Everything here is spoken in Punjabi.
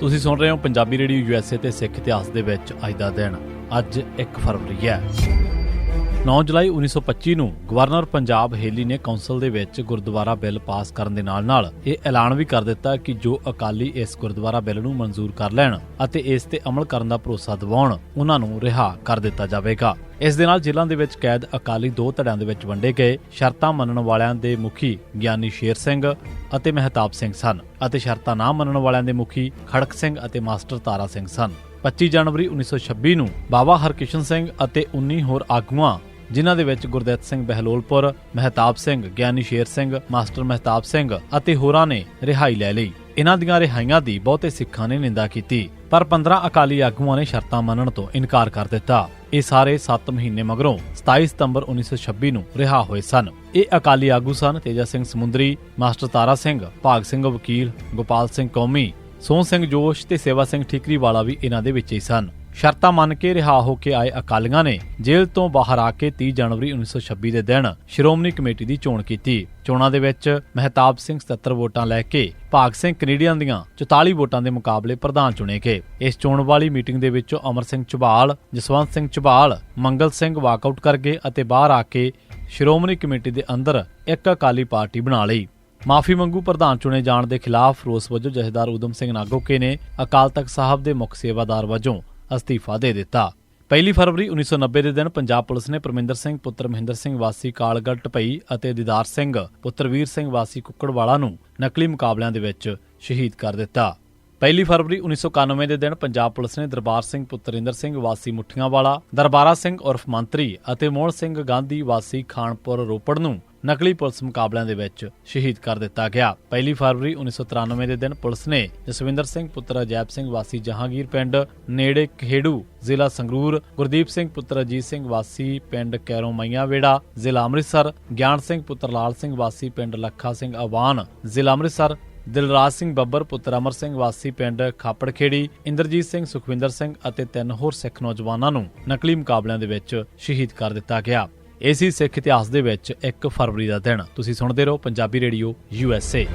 ਤੁਸੀਂ ਸੁਣ ਰਹੇ ਹੋ ਪੰਜਾਬੀ ਰੇਡੀਓ ਯੂਐਸਏ ਤੇ ਸਿੱਖ ਇਤਿਹਾਸ ਦੇ ਵਿੱਚ ਅੱਜ ਦਾ ਦਿਨ। ਅੱਜ 1 ਫਰਵਰੀ ਹੈ। 9 ਜੁਲਾਈ 1925 ਨੂੰ ਗਵਰਨਰ ਪੰਜਾਬ ਹੇਲੀ ਨੇ ਕੌਂਸਲ ਦੇ ਵਿੱਚ ਗੁਰਦੁਆਰਾ ਬਿੱਲ ਪਾਸ ਕਰਨ ਦੇ ਨਾਲ-ਨਾਲ ਇਹ ਐਲਾਨ ਵੀ ਕਰ ਦਿੱਤਾ ਕਿ ਜੋ ਅਕਾਲੀ ਇਸ ਗੁਰਦੁਆਰਾ ਬਿੱਲ ਨੂੰ ਮਨਜ਼ੂਰ ਕਰ ਲੈਣ ਅਤੇ ਇਸ ਤੇ ਅਮਲ ਕਰਨ ਦਾ ਭਰੋਸਾ ਦਿਵਾਉਣ, ਉਹਨਾਂ ਨੂੰ ਰਿਹਾ ਕਰ ਦਿੱਤਾ ਜਾਵੇਗਾ। ਇਸ ਦੇ ਨਾਲ ਜ਼ਿਲ੍ਹਾ ਦੇ ਵਿੱਚ ਕੈਦ ਅਕਾਲੀ ਦੋ ਧੜਿਆਂ ਦੇ ਵਿੱਚ ਵੰਡੇ ਗਏ, ਸ਼ਰਤਾਂ ਮੰਨਣ ਵਾਲਿਆਂ ਦੇ ਮੁਖੀ ਗਿਆਨੀ ਸ਼ੇਰ ਸਿੰਘ ਅਤੇ ਮਹਿਤਾਬ ਸਿੰਘ ਸਨ ਅਤੇ ਸ਼ਰਤਾਂ ਨਾ ਮੰਨਣ ਵਾਲਿਆਂ ਦੇ ਮੁਖੀ ਖੜਕ ਸਿੰਘ ਅਤੇ ਮਾਸਟਰ ਤਾਰਾ ਸਿੰਘ ਸਨ। 25 ਜਨਵਰੀ 1926 ਨੂੰ ਬਾਬਾ ਹਰਕਿਸ਼ਨ ਸਿੰਘ ਅਤੇ 19 ਹੋਰ ਆਗੂਆਂ ਜਿਨ੍ਹਾਂ ਦੇ ਵਿੱਚ ਗੁਰਦਿੱਤ ਸਿੰਘ ਬਹਿਲੋਲਪੁਰ, ਮਹਿਤਾਬ ਸਿੰਘ ਗਿਆਨੀ ਸ਼ੇਰ ਸਿੰਘ, ਮਾਸਟਰ ਮਹਿਤਾਬ ਸਿੰਘ ਅਤੇ ਹੋਰਾਂ ਨੇ ਰਿਹਾਈ ਲੈ ਲਈ। ਇਹਨਾਂ ਦੀਆਂ ਰਿਹਾਈਆਂ ਦੀ ਬਹੁਤੇ ਸਿੱਖਾਂ ਨੇ ਨਿੰਦਾ ਕੀਤੀ, ਪਰ 15 ਅਕਾਲੀ ਆਗੂਆਂ ਨੇ ਸ਼ਰਤਾਂ ਮੰਨਣ ਤੋਂ ਇਨਕਾਰ ਕਰ ਦਿੱਤਾ। ਇਹ ਸਾਰੇ 7 ਮਹੀਨੇ ਮਗਰੋਂ 27 ਸਤੰਬਰ 1926 ਨੂੰ ਰਿਹਾ ਹੋਏ ਸਨ। ਇਹ ਅਕਾਲੀ ਆਗੂ ਸਨ ਤੇਜਾ ਸਿੰਘ ਸਮੁੰਦਰੀ, ਮਾਸਟਰ ਤਾਰਾ ਸਿੰਘ, ਭਾਗ ਸਿੰਘ ਵਕੀਲ, ਗੋਪਾਲ ਸਿੰਘ ਕੌਮੀ ਸੋਹਣ ਸਿੰਘ ਜੋਸ਼ ਤੇ ਸੇਵਾ ਸਿੰਘ ਠੀਕਰੀ ਵਾਲਾ ਵੀ ਇਹਨਾਂ ਦੇ ਵਿੱਚ ਹੀ ਸਨ। ਸ਼ਰਤਾਂ ਮੰਨ ਕੇ ਰਿਹਾ ਹੋ ਕੇ ਆਏ ਅਕਾਲੀਆਂ ਨੇ ਜੇਲ੍ਹ ਤੋਂ ਬਾਹਰ ਆ ਕੇ 30 ਜਨਵਰੀ 1926 ਦੇ ਦਿਨ ਸ਼੍ਰੋਮਣੀ ਕਮੇਟੀ ਦੀ ਚੋਣ ਕੀਤੀ। ਚੋਣਾਂ ਦੇ ਵਿੱਚ ਮਹਿਤਾਬ ਸਿੰਘ 77 ਵੋਟਾਂ ਲੈ ਕੇ ਭਾਗ ਸਿੰਘ ਕੈਨੇਡੀਅਨ ਦੀਆਂ 44 ਵੋਟਾਂ ਦੇ ਮੁਕਾਬਲੇ ਪ੍ਰਧਾਨ ਚੁਣੇ ਗਏ। ਇਸ ਚੋਣ ਵਾਲੀ ਮੀਟਿੰਗ ਦੇ ਵਿੱਚੋਂ ਅਮਰ ਸਿੰਘ ਝਬਾਲ, ਜਸਵੰਤ ਸਿੰਘ ਝਬਾਲ, ਮੰਗਲ ਸਿੰਘ ਵਾਕਆਊਟ ਕਰ ਗਏ ਅਤੇ ਬਾਹਰ ਆ ਕੇ ਸ਼੍ਰੋਮਣੀ ਕਮੇਟੀ ਦੇ ਅੰਦਰ ਇੱਕ ਅਕਾਲੀ ਪਾਰਟੀ ਬਣਾ ਲਈ। ਮਾਫੀ ਮੰਗੂ ਪ੍ਰਧਾਨ ਚੁਣੇ ਜਾਣ ਦੇ ਖਿਲਾਫ ਰੋਸ ਵਜੋਂ ਜਥੇਦਾਰ ਉਦਮ ਸਿੰਘ ਨਾਗੋਕੇ ਨੇ ਅਕਾਲ ਤਖਤ ਸਾਹਿਬ ਦੇ ਮੁੱਖ ਸੇਵਾਦਾਰ ਵਜੋਂ ਅਸਤੀਫਾ ਦੇ ਦਿੱਤਾ। ਪਹਿਲੀ ਫਰਵਰੀ 1990 ਦੇ ਦਿਨ ਪੰਜਾਬ ਪੁਲਿਸ ਨੇ ਪਰਮਿੰਦਰ ਸਿੰਘ, ਪੁੱਤਰ ਮਹਿੰਦਰ ਸਿੰਘ ਵਾਸੀ ਕਾਲਗੜ੍ਹ ਟਪਈ ਅਤੇ ਦੀਦਾਰ ਸਿੰਘ, ਪੁੱਤਰ ਵੀਰ ਸਿੰਘ ਵਾਸੀ ਕੁੱਕੜਵਾਲਾ ਨੂੰ ਨਕਲੀ ਮੁਕਾਬਲਿਆਂ ਦੇ ਵਿੱਚ ਸ਼ਹੀਦ ਕਰ ਦਿੱਤਾ। ਪਹਿਲੀ ਫਰਵਰੀ 1991 ਦੇ ਦਿਨ ਪੰਜਾਬ ਪੁਲਿਸ ਨੇ ਦਰਬਾਰ ਸਿੰਘ ਪੁੱਤਰਿੰਦਰ ਸਿੰਘ ਵਾਸੀ ਮੁੱਠੀਆਂ ਵਾਲਾ ਦਰਬਾਰਾ ਸਿੰਘ ਉਰਫ ਮੰਤਰੀ ਅਤੇ ਮੋਹਨ ਸਿੰਘ ਗਾਂਧੀ ਵਾਸੀ ਖਾਨਪੁਰ ਰੋਪੜ ਨੂੰ ਨਕਲੀ ਪੁਲਿਸ ਮੁਕਾਬਲਿਆਂ ਦੇ ਵਿੱਚ ਸ਼ਹੀਦ ਕਰ ਦਿੱਤਾ ਗਿਆ। ਪਹਿਲੀ ਫਰਵਰੀ 1993 ਦੇ ਦਿਨ ਪੁਲਿਸ ਨੇ ਜਸਵਿੰਦਰ ਸਿੰਘ, ਪੁੱਤਰ ਅਜੈਬ ਸਿੰਘ, ਵਾਸੀ ਜਹਾਂਗੀਰ ਪਿੰਡ, ਨੇੜੇ ਖੇੜੂ ਜ਼ਿਲ੍ਹਾ ਸੰਗਰੂਰ, ਗੁਰਦੀਪ ਸਿੰਘ, ਪੁੱਤਰ ਅਜੀਤ ਸਿੰਘ, ਵਾਸੀ ਪਿੰਡ ਕੈਰੋ ਮਈਆਂ ਵੇੜਾ ਜ਼ਿਲ੍ਹਾ ਅੰਮ੍ਰਿਤਸਰ, ਗਿਆਨ ਸਿੰਘ, ਪੁੱਤਰ ਲਾਲ ਸਿੰਘ, ਵਾਸੀ ਪਿੰਡ ਲੱਖਾ ਸਿੰਘ ਅਵਾਨ ਜ਼ਿਲ੍ਹਾ ਅੰਮ੍ਰਿਤਸਰ, ਦਿਲਰਾਜ ਸਿੰਘ ਬੱਬਰ, ਪੁੱਤਰ ਅਮਰ ਸਿੰਘ, ਵਾਸੀ ਪਿੰਡ ਖਾਪੜਖੇੜੀ, ਇੰਦਰਜੀਤ ਸਿੰਘ, ਸੁਖਵਿੰਦਰ ਸਿੰਘ ਅਤੇ ਤਿੰਨ ਹੋਰ ਸਿੱਖ ਨੌਜਵਾਨਾਂ ਨੂੰ ਨਕਲੀ ਮੁਕਾਬਲਿਆਂ ਦੇ ਵਿੱਚ ਸ਼ਹੀਦ ਕਰ ਦਿੱਤਾ ਗਿਆ। ਇਹ ਸੀ ਸਿੱਖ ਇਤਿਹਾਸ ਦੇ ਵਿੱਚ 1 ਫਰਵਰੀ ਦਾ ਦਿਨ। ਤੁਸੀਂ ਸੁਣਦੇ ਰਹੋ Punjabi radio, U S A.